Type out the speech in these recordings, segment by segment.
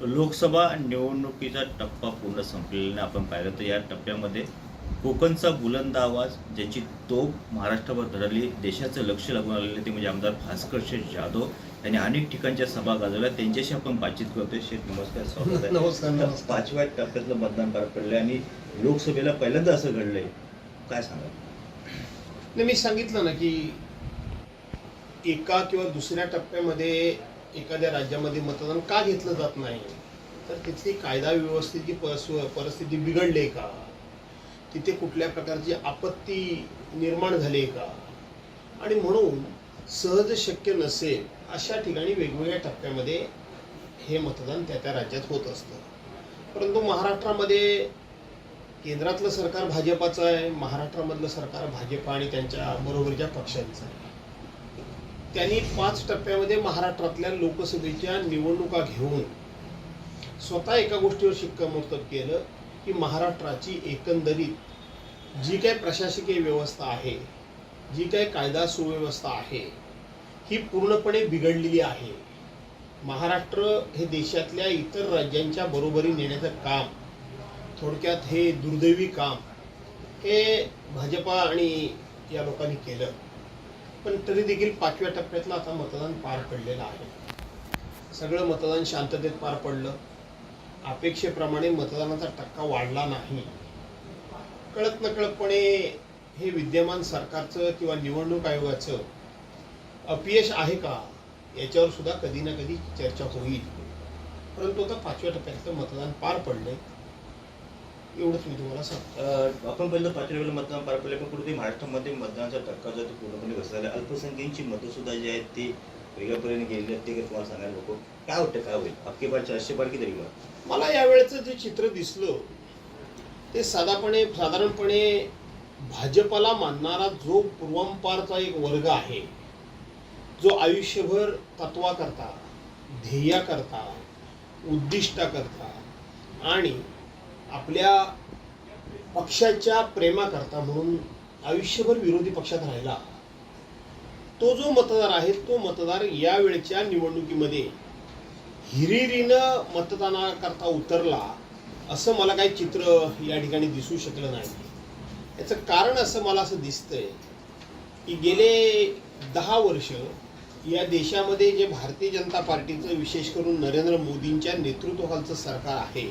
लोकसभा निवडणुकीचा टप्पा पूर्ण संपलेला नाही. आपण पाहिलं तर या टप्प्यामध्ये कोकणचा बुलंद आवाज ज्याची तोफ महाराष्ट्रावर धडली देशाचं लक्ष लागून आलेलं ते म्हणजे आमदार भास्कर शेठ जाधव यांनी अनेक ठिकाणच्या सभा गाजवल्या. त्यांच्याशी आपण बातचीत करतोय. शेठ नमस्कार स्वागत पाचव्या टप्प्यातलं मतदान पार पडलंय आणि लोकसभेला पहिल्यांदा असं घडलंय. काय सांगा नाही मी सांगितलं ना की एका किंवा दुसऱ्या टप्प्यामध्ये एखाद्या राज्यामध्ये मतदान का घेतलं जात नाही? तर तिथली कायदा व्यवस्थेची परिस्थिती बिघडली आहे का? तिथे कुठल्या प्रकारची आपत्ती निर्माण झाली आहे का? आणि म्हणून सहज शक्य नसेल अशा ठिकाणी वेगवेगळ्या टप्प्यामध्ये हे मतदान त्या त्या राज्यात होत असतं. परंतु महाराष्ट्रामध्ये केंद्रातलं सरकार भाजपाचं आहे महाराष्ट्रामधलं सरकार भाजपा आणि त्यांच्या बरोबरच्या पक्षांचं आहे. त्यांनी पाच टप्प्यामध्ये महाराष्ट्रातल्या लोकसभेच्या निवडणुका घेऊन स्वतः एका गोष्टीवर शिक्कामोर्तब केलं की महाराष्ट्राची एकंदरीत जी काय प्रशासकीय व्यवस्था आहे जी काय कायदा सुव्यवस्था आहे ही पूर्णपणे बिघडलेली आहे. महाराष्ट्र हे देशातल्या इतर राज्यांच्या बरोबरी नेण्याचं काम थोडक्यात हे दुर्दैवी काम हे भाजपा आणि या लोकांनी केलं. पण तरी देखील पाचव्या टप्प्यातलं आता मतदान पार पडलेलं आहे. सगळं मतदान शांततेत पार पडलं. अपेक्षेप्रमाणे मतदानाचा टक्का वाढला नाही. कळत नकळतपणे हे विद्यमान सरकारचं किंवा निवडणूक आयोगाचं अपयश आहे का? याच्यावर सुद्धा कधी ना कधी चर्चा होईल. परंतु आता पाचव्या टप्प्यातलं मतदान पार पडलंय. एवढंच मी तुम्हाला सांगतो. आपण पहिलं पाचव्या वेळेला मतदान पार पडलं पण कुठेतरी महाराष्ट्रामध्ये मतदानाचा टक्का जो पूर्णपणे बसलेला अल्पसंख्येची मतं सुद्धा जी आहेत ती वेगळ्यापर्यंत गेलेली आहेत. ते तुम्हाला सांगायला नको? काय वाटतं? काय होईल? अख्खी बार चारशे पार की तरी बा? मला यावेळेचं जे चित्र दिसलं ते साधापणे साधारणपणे भाजपाला मानणारा जो पूर्वांपारचा एक वर्ग आहे जो आयुष्यभर तत्वाकरता ध्येयाकरता उद्दिष्टाकरता आणि आपल्या पक्षाच्या प्रेमाकरता म्हणून आयुष्यभर विरोधी पक्षात राहिला. तो जो मतदार आहे तो मतदार यावेळच्या निवडणुकीमध्ये हिरिरीनं मतदानाकरता उतरला असं मला काही चित्र या ठिकाणी दिसू शकलं नाही. याचं कारण असं मला असं दिसतंय की गेले दहा वर्ष या देशामध्ये जे भारतीय जनता पार्टीचं विशेष करून नरेंद्र मोदींच्या नेतृत्वाखालचं सरकार आहे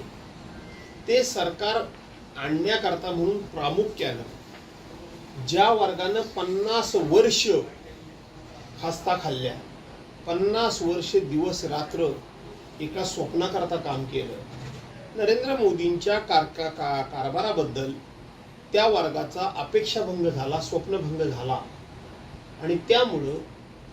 ते सरकार आणण्याकरता म्हणून प्रामुख्यानं ज्या वर्गानं पन्नास वर्ष खास्ता खाल्ल्या पन्नास वर्ष दिवस रात्र एका स्वप्नाकरता काम केलं नरेंद्र मोदींच्या कारका का- कारभाराबद्दल त्या वर्गाचा अपेक्षाभंग झाला स्वप्नभंग झाला. आणि त्यामुळं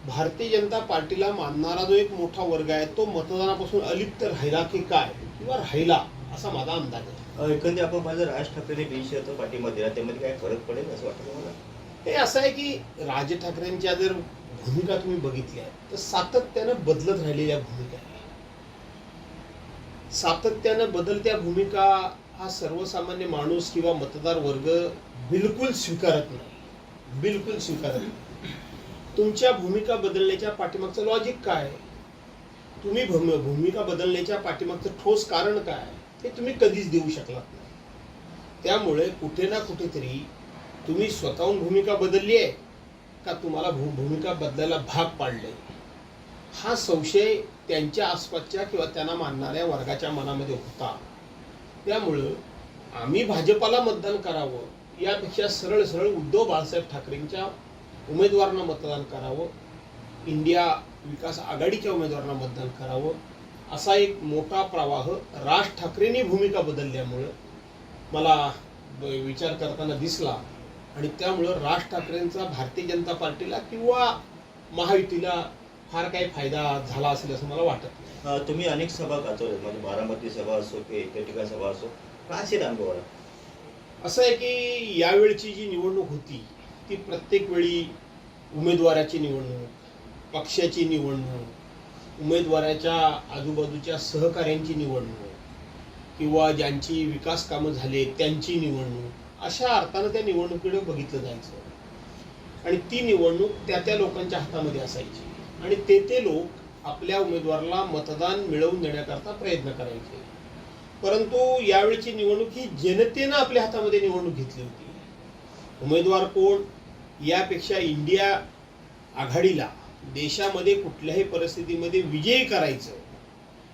भारतीय जनता पार्टीला मानणारा जो एक मोठा वर्ग आहे तो मतदानापासून अलिप्त राहिला की काय? किंवा राहिला? असा माझा अंदाज आहे. एकंदरीत आपण पाहिलं राज ठाकरेने बिनशर्त पाठिंबा दिला. त्यामध्ये काय फरक पडेल असं वाटतं तुम्हाला? हे असं आहे की राज ठाकरेंच्या जर भूमिका तुम्ही बघितल्या तर सातत्यानं बदलत राहिलेल्या भूमिका सातत्यानं बदलत्या भूमिका हा सर्वसामान्य माणूस किंवा मतदार वर्ग बिलकुल स्वीकारत नाही. बिलकुल स्वीकारत नाही. तुमच्या भूमिका बदलण्याच्या पाठीमागचं लॉजिक काय? तुम्ही भूम- भूमिका बदलण्याच्या पाठीमागचं ठोस कारण काय? हे तुम्ही कधीच देऊ शकलात नाही. त्यामुळे कुठे ना कुठेतरी तुम्ही स्वतःहून भूमिका बदलली आहे का तुम्हाला भू भूमिका बदलायला भाग पाडले हा संशय त्यांच्या आसपासच्या किंवा त्यांना मानणाऱ्या वर्गाच्या मनामध्ये होता. त्यामुळं आम्ही भाजपाला मतदान करावं यापेक्षा सरळ सरळ उद्धव बाळासाहेब ठाकरेंच्या उमेदवारांना मतदान करावं इंडिया विकास आघाडीच्या उमेदवारांना मतदान करावं असा एक मोठा प्रवाह राज ठाकरेंनी भूमिका बदलल्यामुळं मला विचार करताना दिसला. आणि त्यामुळं राज ठाकरेंचा भारतीय जनता पार्टीला किंवा महायुतीला फार काही फायदा झाला असेल असं मला वाटत तुम्ही अनेक सभा गाजवल्या म्हणजे बारामती सभा असो की ठिकाणी सभा असो. काय असेल अनुभवाला असं आहे की यावेळची जी निवडणूक होती ती प्रत्येक वेळी उमेदवाराची निवडणूक पक्षाची निवडणूक उमेदवाराच्या आजूबाजूच्या सहकाऱ्यांची निवडणूक किंवा ज्यांची विकास कामं झाले त्यांची निवडणूक अशा अर्थानं त्या निवडणुकीकडे बघितलं जायचं. आणि ती निवडणूक त्या त्या लोकांच्या हातामध्ये असायची. आणि ते ते लोक आपल्या उमेदवाराला मतदान मिळवून देण्याकरता प्रयत्न करायचे. परंतु यावेळीची निवडणूक ही जनतेनं आपल्या हातामध्ये निवडणूक घेतली होती. उमेदवार कोण? यापेक्षा इंडिया आघाडीला देशामध्ये कुठल्याही परिस्थितीमध्ये विजयी करायचं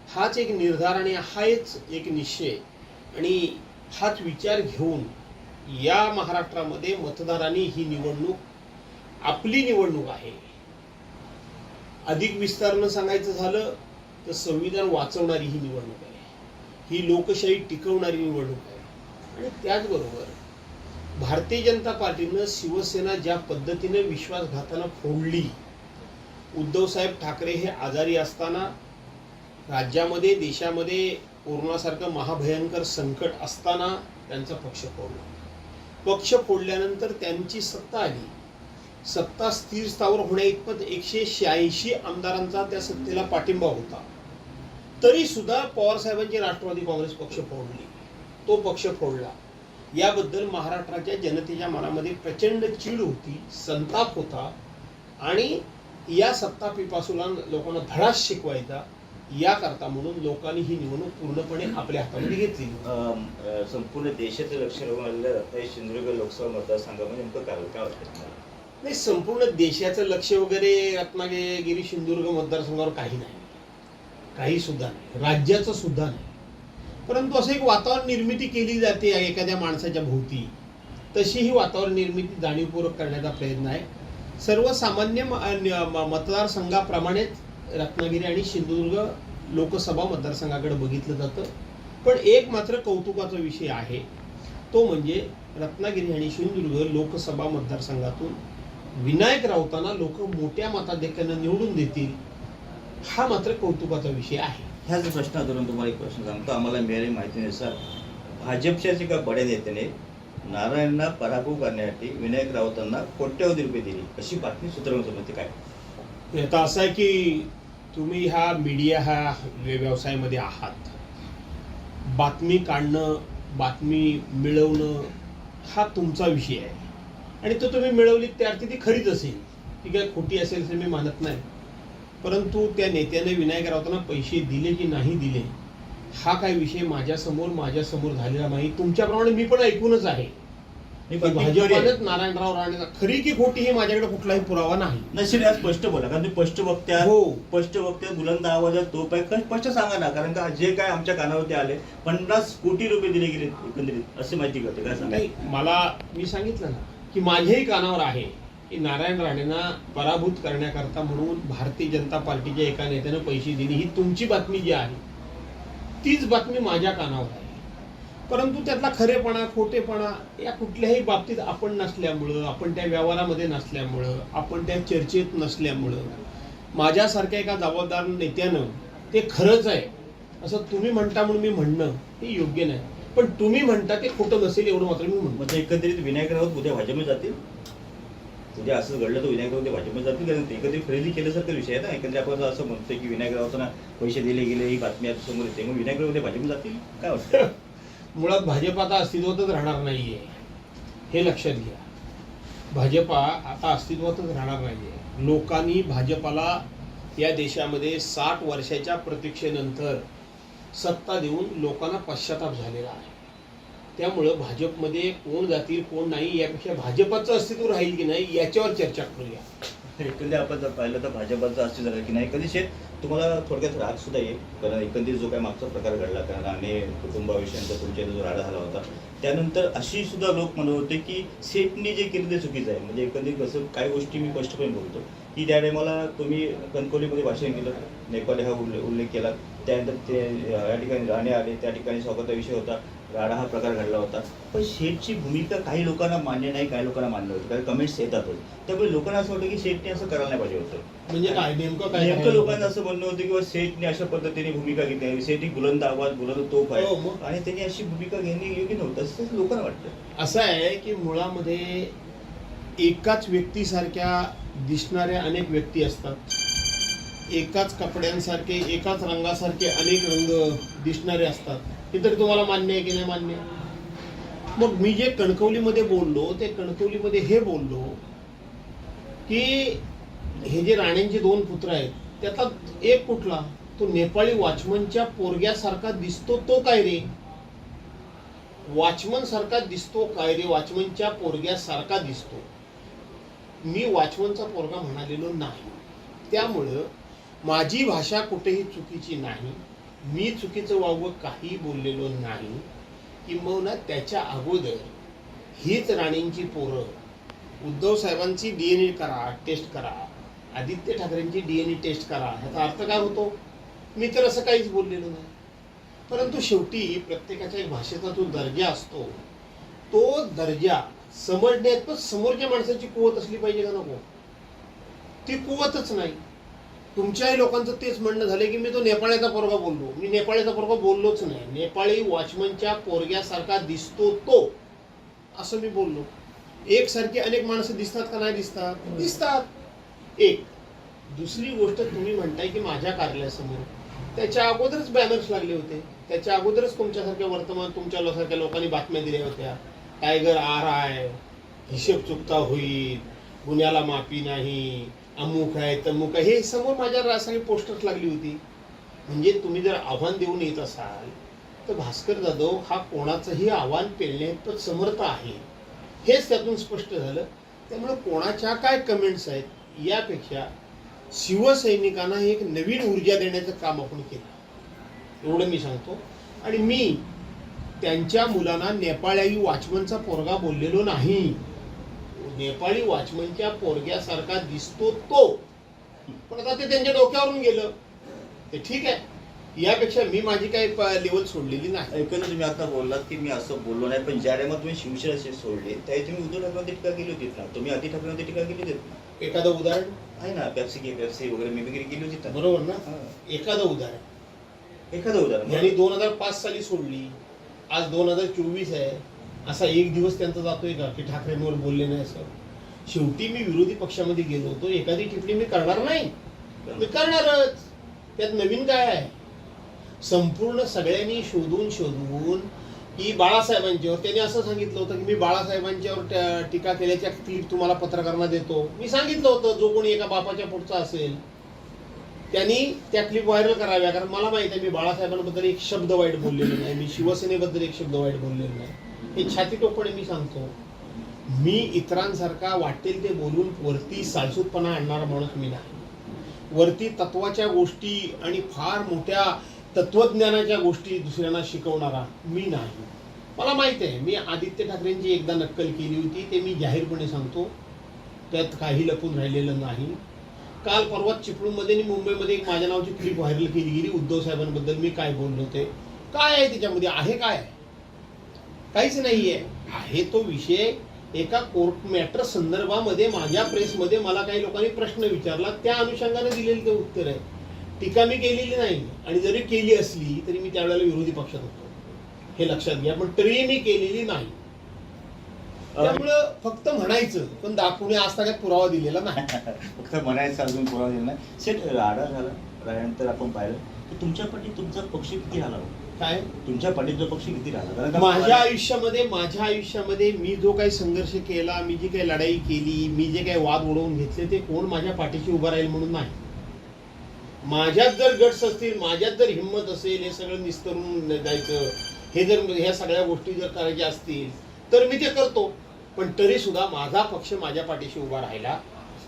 हाच एक निर्धार आणि हाच एक निश्चय. आणि हाच विचार घेऊन या महाराष्ट्रामध्ये मतदारांनी ही निवडणूक आपली निवडणूक आहे. अधिक विस्तारनं सांगायचं झालं तर संविधान वाचवणारी ही निवडणूक आहे. ही लोकशाही टिकवणारी निवडणूक आहे. आणि त्याचबरोबर भारतीय जनता पार्टीनं शिवसेना ज्या पद्धतीने विश्वासघातानं फोडली उद्धवसाहेब ठाकरे हे आजारी असताना राज्यामध्ये देशामध्ये कोरोनासारखं महाभयंकर संकट असताना त्यांचा पक्ष फोडला. पक्ष फोडल्यानंतर त्यांची सत्ता आली. सत्ता स्थिर स्थावर होण्याइतपत एकशे शहाऐंशी आमदारांचा त्या सत्तेला पाठिंबा होता. तरी सुद्धा पवारसाहेबांची राष्ट्रवादी काँग्रेस पक्ष फोडली. तो पक्ष फोडला. याबद्दल महाराष्ट्राच्या जनतेच्या मनामध्ये प्रचंड चीड होती संताप होता आणि या सत्तापीपासूला लोकांना धडास शिकवायचा याकरता म्हणून लोकांनी ही निवडणूक पूर्णपणे आपल्या हातामध्ये घेतली. संपूर्ण देशाचं लक्ष रत्नागिरी सिंधुदुर्ग लोकसभा मतदारसंघामध्ये नेमकं कारण काय वाटतं? नाही. संपूर्ण देशाचं लक्ष वगैरे रत्नागिरी सिंधुदुर्ग मतदारसंघावर काही नाही. काही सुद्धा नाही. राज्याचं सुद्धा नाही. परंतु असं एक वातावरण निर्मिती केली जाते एखाद्या माणसाच्या भोवती. तशी ही वातावरण निर्मिती जाणीवपूर्वक करण्याचा प्रयत्न आहे. सर्वसामान्य म- म- मतदारसंघाप्रमाणेच रत्नागिरी आणि सिंधुदुर्ग लोकसभा मतदारसंघाकडे बघितलं जातं. पण एक मात्र कौतुकाचा विषय आहे. तो म्हणजे रत्नागिरी आणि सिंधुदुर्ग लोकसभा मतदारसंघातून विनायक राऊतांना लोक मोठ्या मताधिक्यानं निवडून देतील हा मात्र कौतुकाचा विषय आहे. ह्याच प्रश्नावरून तुम्हाला एक प्रश्न सांगतो. आम्हाला मिळाली माहितीनुसार भाजपच्या जे का बड्या नेत्याने नारायणना पराभव करण्यासाठी विनायक राऊतांना कोट्यवधी रुपये दिली. अशी बातमी सूत्रांसोबत काय? आता असं आहे की तुम्ही हा मीडिया हा व्यवसायामध्ये आहात. बातमी काढणं बातमी मिळवणं हा तुमचा विषय आहे. आणि तो तुम्ही मिळवली त्या अर्थी ती खरीच असेल. ती काय खोटी असेल असं मी मानत नाही. परंतु त्या नेत्याने विनायक राऊतांना पैसे दिले की नाही दिले हा काय विषय माझ्यासमोर माझ्यासमोर झालेला नाही. तुमच्याप्रमाणे मी पण ऐकूनच आहे. भाजपानेच नारायणराव राणे खरी की खोटी हे माझ्याकडे कुठलाही पुरावा नाही. नशीब आज स्पष्ट बोला कारण तुम्ही स्पष्ट वक्त्या हो. स्पष्ट वक्त्या बुलंद आवाजात तो पाय स्पष्ट सांगा ना कारण का जे काय आमच्या कानावरती आले पन्नास कोटी रुपये दिले गेले एकंदरीत असे माहिती करते काय सांगा? मला मी सांगितलं ना की माझ्याही कानावर आहे की नारायण राणेंना पराभूत करण्याकरता म्हणून भारतीय जनता पार्टीच्या एका नेत्यानं पैसे दिले. ही तुमची बातमी जी आहे तीच बातमी माझ्या कानावर आहे. परंतु त्यातला खरेपणा खोटेपणा या कुठल्याही बाबतीत आपण नसल्यामुळं आपण त्या व्यवहारामध्ये नसल्यामुळं आपण त्या चर्चेत नसल्यामुळं माझ्यासारख्या एका जबाबदार नेत्यानं ते खरंच आहे. असं तुम्ही म्हणता म्हणून मी म्हणणं हे योग्य नाही. पण तुम्ही म्हणता ते खोटं नसेल एवढं मात्र मी म्हणतो. एकंदरीत विनायक राऊत उद्या भाजपमध्ये जातील? म्हणजे उद्या असं घडलं तर विनायकराव ते भाजपमध्ये जातील कारण ते एकंदरीत खरेदी केल्यासारखा विषय आहे ना. एकंदरीत आपण असं म्हणतोय की विनायकरावांना पैसे दिले गेले ही बातमी आता समोर येते. मग विनायकराव ते भाजपमध्ये जातील? काय वाटतं? मुळात भाजप आता अस्तित्वातच राहणार नाहीये. हे लक्षात घ्या. भाजपा आता अस्तित्वातच राहणार नाहीये. लोकांनी भाजपाला या देशामध्ये साठ वर्षाच्या प्रतीक्षेनंतर सत्ता देऊन लोकांना पश्चाताप झालेला आहे. त्यामुळं भाजपमध्ये कोण जातील कोण नाही यापेक्षा भाजपाचं अस्तित्व राहील की नाही याच्यावर चर्चा करूया. एकंदरीत आपण जर पाहिलं तर भाजपाचं अस्तित्व झालं की नाही कधी शेत तुम्हाला थोडक्यात राग सुद्धा येईल. कारण एकंदरीत जो काही मागचा प्रकार घडला कारण राणे कुटुंबाविषयीचा तुमच्या जो राडा झाला होता त्यानंतर अशी सुद्धा लोक म्हणत होते की सेटने जे केले ते चुकीचं आहे. म्हणजे एकंदरीत कसं काही गोष्टी मी स्पष्टपणे बोलतो. की त्या टायमाला तुम्ही कणकोलीमध्ये भाषण केलं नेपाळी हा उल्लेख उल्लेख केला. त्यानंतर ते या ठिकाणी राणे आले त्या ठिकाणी स्वागताविषयी होता. राडा हा प्रकार घडला होता. पण शेठची भूमिका काही लोकांना मान्य नाही काही लोकांना मान्य होती. कारण कमेंट्स येतातच त्यामुळे लोकांना असं वाटतं की शेठने असं करायला नाही पाहिजे होतं. म्हणजे काय? नेमकं काय नेमकं लोकांचं असं म्हणणं होतं किंवा सेठने अशा पद्धतीने भूमिका घेतली ही बुलंद आवाज बुलंद तोफ हो, आहे मग. आणि त्यांनी अशी भूमिका घेणे योग्य नव्हतं. असं लोकांना वाटतं असं आहे की मुळामध्ये एकाच व्यक्तीसारख्या दिसणाऱ्या अनेक व्यक्ती असतात. एकाच कपड्यांसारखे एकाच रंगासारखे अनेक रंग दिसणारे असतात. हे तरी तुम्हाला मान्य आहे की नाही मान्य मग मी जे कणकवलीमध्ये बोललो ते कणकवलीमध्ये हे बोललो की हे जे राणेंचे दोन पुत्र आहेत त्यातला एक कुठला? तो नेपाळी वॉचमनच्या पोरग्यासारखा दिसतो तो काय रे? वॉचमन सारखा दिसतो काय रे? वॉचमनच्या पोरग्यासारखा दिसतो. मी वॉचमनचा पोरगा म्हणालेलो नाही. त्यामुळं माझी भाषा कुठेही चुकीची नाही. मी चुकीचं वागवं काही बोललेलो नाही किंबहुना त्याच्या अगोदर हीच राणींची पोरं उद्धव साहेबांची डी एन ए करा टेस्ट करा आदित्य ठाकरेंची डी एन ए टेस्ट करा ह्याचा अर्थ काय होतो? मी तर असं काहीच बोललेलो नाही. परंतु शेवटी प्रत्येकाच्या एक भाषेचा जो दर्जा असतो. तो दर्जा समजण्यात पण समोरच्या माणसाची कुवत असली पाहिजे का नको? ती कुवतच नाही. तुमच्याही लोकांचं तेच म्हणणं झालं की मी तो नेपाळ्याचा पोरगा बोललो. मी नेपाळ्याचा पोरगा बोललोच नाही. नेपाळी वॉचमनच्या पोरग्यासारखा दिसतो तो असं मी बोललो. एकसारखी अनेक माणसं दिसतात का नाही दिसतात? दिसतात. एक दुसरी गोष्ट तुम्ही म्हणताय की माझ्या कार्यालयासमोर. त्याच्या अगोदरच बॅनर्स लागले होते. त्याच्या अगोदरच तुमच्यासारख्या वर्तमान तुमच्यासारख्या लोकांनी बातम्या दिल्या होत्या. टायगर आर आय हिशेब चुकता होईल गुन्ह्याला माफी नाही अमुक आहे तमुक आहे हे समोर माझ्या रासायनिक पोस्टर्स लागली होती. म्हणजे तुम्ही जर आव्हान देऊन येत असाल तर भास्कर जाधव हा कोणाचंही आव्हान पेलण्यात समर्थ आहे. हेच त्यातून स्पष्ट झालं. त्यामुळे कोणाच्या काय कमेंट्स आहेत यापेक्षा शिवसैनिकांना एक नवीन ऊर्जा देण्याचं काम आपण केलं. एवढं मी सांगतो. आणि मी त्यांच्या मुलांना नेपाळी वाचमनचा पोरगा बोललेलो नाही. नेपाळी वॉचमनच्या पोरग्यासारखा दिसतो तो. पण आता ते त्यांच्या डोक्यावरून गेलं. ते ठीक आहे. यापेक्षा मी माझी काही लेवल सोडलेली नाही. एकंदर तुम्ही आता बोललात की मी असं बोललो नाही पण ज्या टायमात तुम्ही शिवसेना असे सोडले त्यावेळी तुम्ही उद्धव ठाकरेंवरती टीका केली होती ना? तुम्ही आदित्य ठाकरेंवरती टीका केली होती? एखादं उदाहरण? आहे ना पेप्सी के पेप्सी वगैरे मी वगैरे केली होती बरोबर ना. एखादं उदाहरण. एखादं उदाहरण. यांनी दोन हजार पाच साली सोडली. आज दोन हजार चोवीस आहे. असा एक दिवस त्यांचा जातोय का की ठाकरेंवर बोलले नाही असं? शेवटी मी विरोधी पक्षामध्ये गेलो होतो एखादी टिप्पणी मी करणार नाही. मी करणारच. त्यात नवीन काय आहे? संपूर्ण सगळ्यांनी शोधून शोधून की बाळासाहेबांच्यावर त्यांनी असं सांगितलं होतं की मी बाळासाहेबांच्यावर टीका केल्याच्या क्लिप तुम्हाला पत्रकारांना देतो. मी सांगितलं होतं जो कोणी एका बापाच्या पुढचा असेल त्यांनी त्या क्लिप व्हायरल कराव्या. कारण मला माहिती आहे मी बाळासाहेबांबद्दल एक शब्द वाईट बोललेलो नाही. मी शिवसेनेबद्दल एक शब्द वाईट बोललेलो नाही. हे छाती टोपणे मी सांगतो. मी इतरांसारखा वाटेल ते बोलून वरती साळसूतपणा आणणारा माणूस मी नाही. वरती तत्वाच्या गोष्टी आणि फार मोठ्या तत्वज्ञानाच्या गोष्टी दुसऱ्यांना शिकवणारा मी नाही. मला माहिती आहे मी आदित्य ठाकरेंची एकदा नक्कल केली होती ते मी जाहीरपणे सांगतो. त्यात काही लपून राहिलेलं नाही. काल परवा चिपळूणमध्ये आणि मुंबईमध्ये एक माझ्या नावाची क्लिप व्हायरल केली गेली उद्धव साहेबांबद्दल मी काय बोललो होते? काय आहे त्याच्यामध्ये आहे काय? काहीच नाही आहे तो विषय एका कोर्ट मॅटर संदर्भामध्ये माझ्या प्रेसमध्ये मला काही लोकांनी प्रश्न विचारला. त्या अनुषंगाने दिलेलं ते उत्तर आहे. टीका मी केलेली नाही. आणि जरी केली असली तरी मी त्यावेळेला विरोधी पक्षात होतो. हे लक्षात घ्या. पण तरीही मी केलेली नाही. त्यामुळं फक्त म्हणायचं पण दाखवणे आज काय पुरावा दिलेला नाही. फक्त म्हणायचं अजून पुरावा दिला नाही. सेट राडा झाला. राल्यानंतर आपण पाहिलं की तुमच्या तुमचा पक्ष किती आला काय? तुमच्या पाठीचा पक्ष किती राहिला कारण का माझ्या आयुष्यामध्ये माझ्या आयुष्यामध्ये मी जो काही संघर्ष केला मी जी काही लढाई केली मी जे काही वाद उडवून घेतले ते कोण माझ्या पाठीशी उभं राहील म्हणून नाही. माझ्यात जर गट्स असतील माझ्यात जर हिंमत असेल हे सगळं निस्तरून जायचं हे जर ह्या सगळ्या गोष्टी जर करायच्या असतील तर मी ते करतो. पण तरी सुद्धा माझा पक्ष माझ्या पाठीशी उभा राहिला.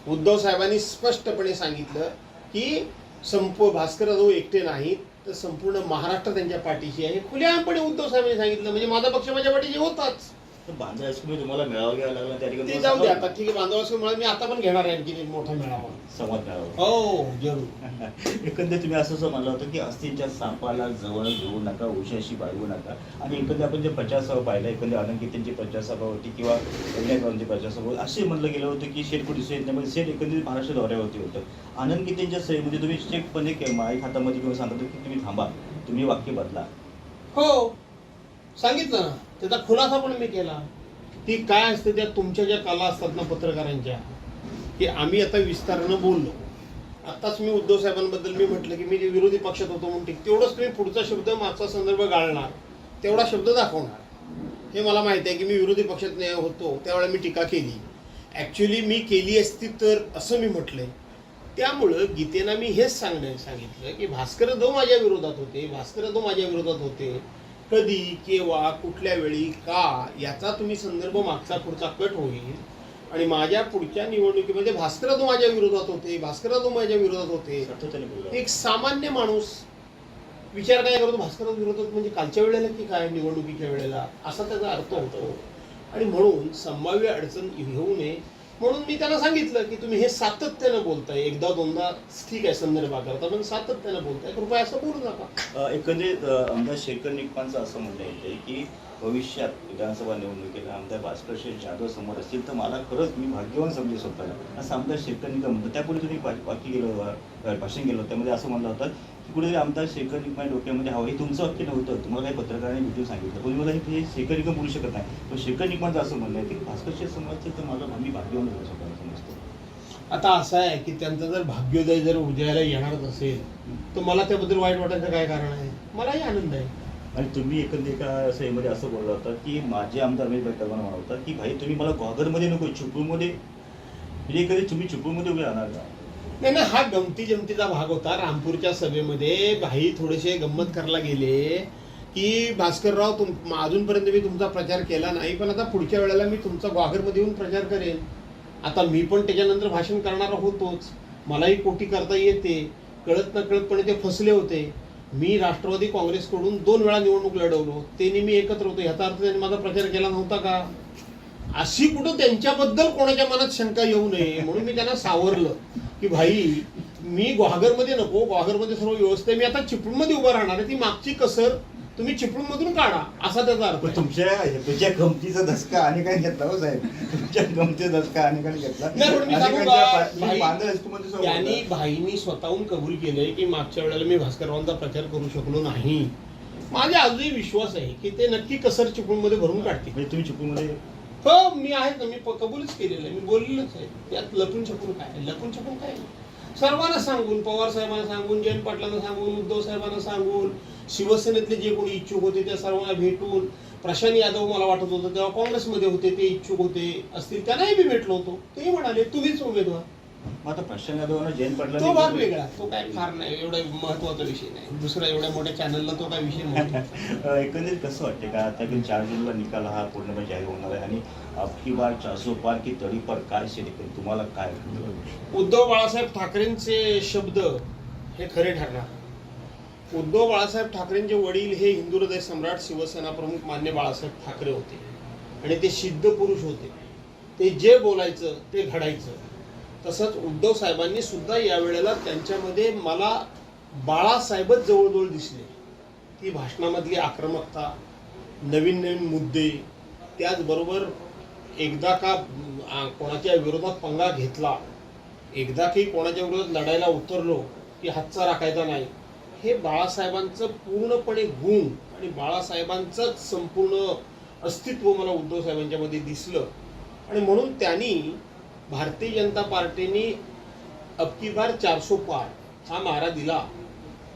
उद्धव साहेबांनी स्पष्टपणे सांगितलं की संप भास्कर जाधव एकटे नाहीत. तर संपूर्ण महाराष्ट्र त्यांच्या पाठीशी आहे. खुलेआमपणे उद्धव साहेबांनी सांगितलं म्हणजे माझा पक्ष माझ्या पाठीशी होताच. बांद्रा हायस्कूलमध्ये तुम्हाला मेळावा घ्यावा लागला त्या ठिकाणी ते जाऊ दे आता ठीक आहे बांधवास मला मी आता पण घेणार आहे आणखी एक मोठा मेळावा संवाद मेळावा हो जरूर. एकंदर तुम्ही असं असं म्हणलं होतं की अस्थिंच्या सापाला जवळ घेऊ नका उशाशी बाळगू नका. आणि एकंदर आपण जे प्रचारसभा पाहिलं एकंदर आनंद प्रचारसभा होती किंवा कन्याकुमारीची प्रचारसभा होती असे म्हणलं गेलं होतं की शेठ त्यामध्ये शेठ एकंदरीत महाराष्ट्र दौऱ्यावरती होतं. आनंद गीतेंच्या सहीमध्ये तुम्ही चेकपणे के- माईक हातामध्ये किंवा सांगत होते की तुम्ही थांबा तुम्ही वाक्य बदला. हो. सांगितलं ना त्याचा खुलासा पण मी केला. ती काय असते त्या तुमच्या ज्या कला असतात ना पत्रकारांच्या की आम्ही आता विस्तारानं बोललो. आत्ताच मी उद्धव साहेबांबद्दल मी म्हटलं की मी जे विरोधी पक्षात होतो म्हणून ठीक तेवढंच तुम्ही पुढचा शब्द मागचा संदर्भ गाळणार. तेवढा शब्द दाखवणार. हे मला माहिती आहे की मी विरोधी पक्षात नाही होतो त्यावेळेला मी टीका केली. ॲक्च्युली मी केली असती तर असं मी म्हटलंय. त्यामुळं गीतेनं मी हेच सांगणं सांगितलं की भास्कर दो माझ्या विरोधात होते भास्कर दो माझ्या विरोधात होते. कधी केव्हा कुठल्या वेळी का याचा तुम्ही संदर्भ मागचा पुढचा कट होईल. आणि माझ्या पुढच्या निवडणुकीमध्ये भास्कर जो माझ्या विरोधात होते भास्कर जो माझ्या विरोधात होते. एक सामान्य माणूस विचार काय करतो भास्कर विरोधात म्हणजे कालच्या वेळेला की काय निवडणुकीच्या वेळेला? असा त्याचा अर्थ होतो. आणि म्हणून संभाव्य अडचण येऊ नये म्हणून मी त्यांना सांगितलं की तुम्ही हे सातत्यानं बोलताय. एकदा दोनदा ठीक आहे संदर्भाकरता पण सातत्यानं बोलताय. कृपया असं बोलू नका. एकंदरीत म्हणजे, आमदार शेखर निकमांचं असं म्हणणं येते की भविष्यात विधानसभा निवडणुकीला आमदार भास्कर शेठ जाधव समोर असतील तर मला खरंच मी भाग्यवान समजेल स्वतःला असं आमदार शेखर निकम म्हणतो त्यापूर्वी तुम्ही बाकी गेलो भाषण केलं त्यामध्ये असं म्हणलं होतं कुठेतरी आमदार शेखर निकम डोक्यामध्ये हवं. हे तुमचं वाक्य नव्हतं. तुम्हाला काही पत्रकारांनी भेटून सांगितलं. पण मला हे शेखर निकम बोलू शकत नाही. पण शेखर निकमांचं असं म्हणणं आहे की भास्कर शेठ समोर असतील तर मला मी भाग्यवान स्वतःला समजतो आता असं आहे की त्यांचं जर भाग्योदय जर उद्याला येणारच असेल तर मला त्याबद्दल वाईट वाटायचं काय कारण आहे? मलाही आनंद आहे. आणि तुम्ही एकंदर एका असं यामध्ये असं बोलला होता की माझे आमदार रमेश भाई म्हणतात की भाई तुम्ही मला ग्वागरमध्ये नको चिपळूणमध्ये म्हणजे कधी तुम्ही चिपळूणमध्ये उभे राहणार का? नाही ना हा गमती जमतीचा भाग होता. रामपूरच्या सभेमध्ये भाई थोडेसे गंमत करायला गेले की भास्करराव तुम अजूनपर्यंत मी तुमचा प्रचार केला नाही पण आता पुढच्या वेळेला मी तुमचा ग्वागरमध्ये येऊन प्रचार करेन. आता मी पण त्याच्यानंतर भाषण करणार होतोच. मलाही कोटी करता येते. कळत न कळतपणे ते फसले होते. मी राष्ट्रवादी काँग्रेसकडून दोन वेळा निवडणूक लढवलो. ते नेहमी एकत्र होतो. ह्याचा अर्थ त्यांनी माझा प्रचार केला नव्हता का? अशी कुठं त्यांच्याबद्दल कोणाच्या मनात शंका येऊ नये म्हणून मी त्यांना सावरलं. की भाई मी ग्वागरमध्ये नको ग्वागरमध्ये सर्व व्यवस्था आहे. मी आता चिपळूणमध्ये उभं राहणार आहे ती मागची कसर तुम्ही चिपळूणमधून काढा असा त्याचा अर्थ. तुमच्या तुमच्या गमतीचा धसका अनेकांनी घेतला हो साहेब तुमच्या गमतीचा धसका अनेकांनी घेतला त्यांनी. भाईनी स्वतःहून कबूल केलंय की मागच्या वेळेला मी भास्कररावांचा प्रचार करू शकलो नाही माझा अजूनही विश्वास आहे की ते नक्की कसर चिपळूणमध्ये भरून काढतील म्हणजे तुम्ही चिपळूणमध्ये हो मी आहे ना मी प- कबूलच केलेलं आहे मी बोललेलंच आहे त्यात लपून छपून काय आहे? लपून छपून काय आहे? सर्वांना सांगून पवार साहेबांना सांगून जयंत पाटलांना सांगून उद्धव साहेबांना सांगून शिवसेनेतले जे कोणी इच्छुक होते त्या सर्वांना भेटून प्रशांत यादव मला वाटत होतं तेव्हा काँग्रेसमध्ये होते ते इच्छुक होते असतील त्यांनाही मी भेटलो होतो ते म्हणाले तुम्हीच उमेदवार मग आता प्रशांत यादव जयंत तो भाग वेगळा. तो काय फार नाही एवढा महत्त्वाचा विषय नाही. दुसरा एवढ्या मोठ्या चॅनलला तो काय विषय महत्त्वाचा एकंदरीत कसं वाटते का? आता की चार जूनला निकाल हा पूर्णपणे जाहीर होणार आहे. आणि अबकी बार चारसो पार की तडीपार काय शेती तुम्हाला काय उद्धव बाळासाहेब ठाकरेंचे शब्द हे खरे ठरणार. उद्धव बाळासाहेब ठाकरेंचे वडील हे हिंदू हृदय सम्राट शिवसेना प्रमुख मान्य बाळासाहेब ठाकरे होते. आणि ते सिद्ध पुरुष होते. ते जे बोलायचं ते घडायचं. तसंच उद्धव साहेबांनी सुद्धा यावेळेला त्यांच्यामध्ये मला बाळासाहेबच जवळजवळ दिसले. ती भाषणामधली आक्रमकता नवीन नवीन मुद्दे त्याचबरोबर एकदा का कोणाच्या विरोधात पंगा घेतला एकदा की कोणाच्या विरोधात लढायला उतरलो की हातचा राखायचा नाही हे बाळासाहेबांचं पूर्णपणे गुण आणि बाळासाहेबांचंच संपूर्ण अस्तित्व मला उद्धव साहेबांच्यामध्ये दिसलं. आणि म्हणून त्यांनी भारतीय जनता पार्टीने अबकी बार चारसो पार हा नारा दिला.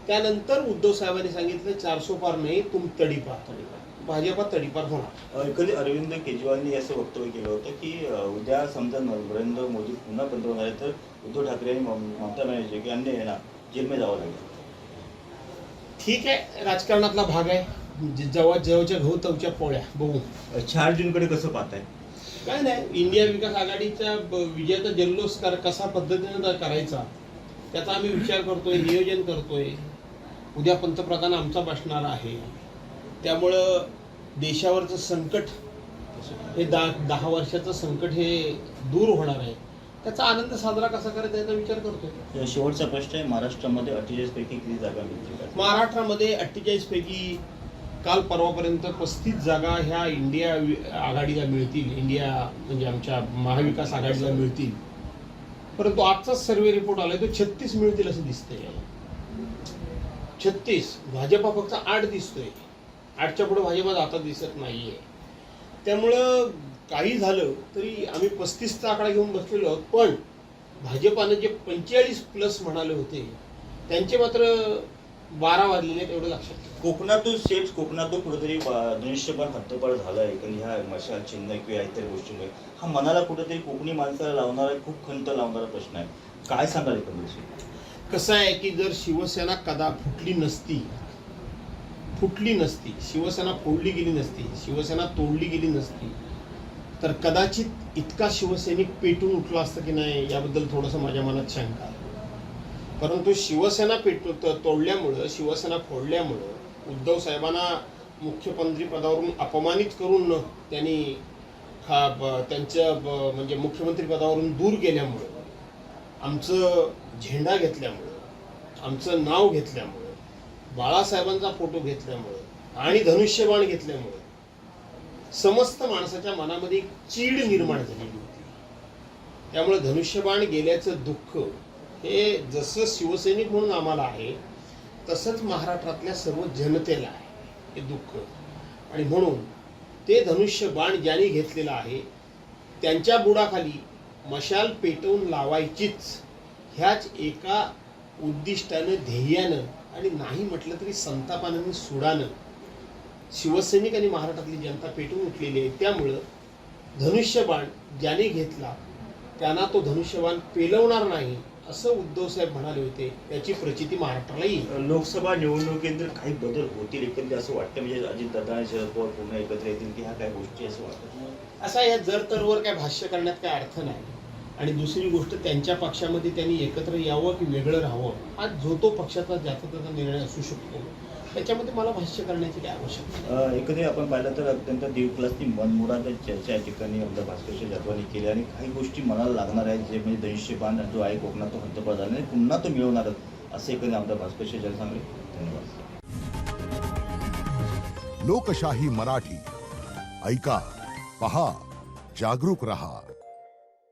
त्यानंतर उद्धव साहेबांनी सांगितलं चारसो पार नाही तुम तडीपार. भाजपा तडीपार होणार. कधी अरविंद केजरीवालनी असं वक्तव्य केलं होतं की उद्या समजा नरेंद्र मोदी पुन्हा पंतप्रधान झाले तर उद्धव ठाकरे आणि मम- ममता बॅनर्जी की अन्य यांना जेलमध्ये जावं लागेल. ठीक आहे राजकारणातला भाग आहे. जेव्हा जेवच्या घाऊ तवच्या पोळ्या बघू. चार जूनकडे कसं पाहताय? काय नाही इंडिया विकास आघाडीच्या विजयाचा जल्लोष कर कसा पद्धतीने करायचा त्याचा आम्ही विचार करतोय नियोजन करतोय. उद्या पंतप्रधान आमचा बसणार आहे. त्यामुळं देशावरचं संकट हे दा दहा वर्षाचं संकट हे दूर होणार आहे. त्याचा आनंद साजरा कसा करायचा याचा विचार करतोय. शेवटचा प्रश्न आहे महाराष्ट्रामध्ये अठ्ठेचाळीस पैकी किती जागा मिळतील? महाराष्ट्रामध्ये अठ्ठेचाळीस पैकी काल परवापर्यंत पस्तीस जागा ह्या इंडिया आघाडीला मिळतील इंडिया म्हणजे आमच्या महाविकास आघाडीला मिळतील. परंतु आजचाच सर्वे रिपोर्ट आलाय तो छत्तीस मिळतील असं दिसतंय छत्तीस भाजपा फक्त आठ दिसतोय. आठच्या पुढे भाजपा आता दिसत नाहीये. त्यामुळं काही झालं तरी आम्ही पस्तीसचा आकडा घेऊन बसलेलो आहोत पण भाजपानं जे पंचेचाळीस प्लस म्हणाले होते त्यांचे मात्र बारा वाजलेले आहेत एवढं लक्षात ठेवा. कोकणातून सेट कोकणातून कुठेतरी धनुष्यबाण हद्दपार झालाय कारण ह्या मशाल चिन्ह किंवा इतर गोष्टीमुळे हा मनाला कुठेतरी कोकणी माणसाला लावणारा खूप खंत लावणारा प्रश्न आहे काय सांगाल एकंदरीत कसं आहे की जर शिवसेना कदा फुटली नसती फुटली नसती शिवसेना फोडली गेली नसती शिवसेना तोडली गेली नसती तर कदाचित इतका शिवसैनिक पेटून उठला असतं की नाही याबद्दल थोडंसं माझ्या मनात शंका आहे. परंतु शिवसेना पेटू तोडल्यामुळं शिवसेना फोडल्यामुळं उद्धव साहेबांना मुख्यमंत्री पदावरून अपमानित करून त्यांनी खा ब- त्यांच्या ब- म्हणजे मुख्यमंत्री पदावरून दूर गेल्यामुळं आमचं झेंडा घेतल्यामुळं आमचं नाव घेतल्यामुळं बाळासाहेबांचा फोटो घेतल्यामुळं आणि धनुष्यबाण घेतल्यामुळं समस्त माणसाच्या मनामध्ये एक चीड निर्माण झालेली होती. त्यामुळे धनुष्यबाण गेल्याचं दुःख हे जसं शिवसैनिक म्हणून आम्हाला आहे तसंच महाराष्ट्रातल्या सर्व जनतेला आहे. हे दुःख. आणि म्हणून ते धनुष्यबाण ज्यांनी घेतलेलं आहे त्यांच्या बुडाखाली मशाल पेटवून लावायचीच ह्याच एका उद्दिष्टानं ध्येयानं आणि नाही म्हटलं तरी संतापानं आणि सुडानं शिवसैनिक आणि महाराष्ट्रातली जनता पेटून उठलेली आहे. त्यामुळं धनुष्यबाण ज्याने घेतला त्यांना तो धनुष्यबाण पेलवणार नाही. असं उद्धव साहेब म्हणाले होते त्याची प्रचिती महाराष्ट्राला येईल. लोकसभा निवडणुकीनंतर काही बदल होतील एकंदरीत असं वाटतं? म्हणजे अजित दादा आणि शरद पवार पुन्हा एकत्र येतील की ह्या काय गोष्टी असं वाटतं? असा या जर तरवर काय भाष्य करण्यात काय अर्थ नाही. आणि दुसरी गोष्ट त्यांच्या पक्षामध्ये त्यांनी एकत्र यावं की वेगळं राहावं हा जो तो पक्षाचा ज्याचा त्याचा निर्णय असू शकतो. त्याच्यामध्ये मला भाष्य करण्याची काय आवश्यकता आपण पाहिलं तर अत्यंत दीर्घकाळाची मनमुराद चर्चा या ठिकाणी आमदार भास्करच्या जाधवांनी केली आणि काही गोष्टी मनाला लागणार आहेत जे म्हणजे धनुष्यबाण जो आहे कोकणात तो झाला आणि पुन्हा तो मिळवणार असं एकंदरीत आमदार भास्करच्या जाधव सांगले. धन्यवाद. लोकशाही मराठी. ऐका पहा जागरूक रहा.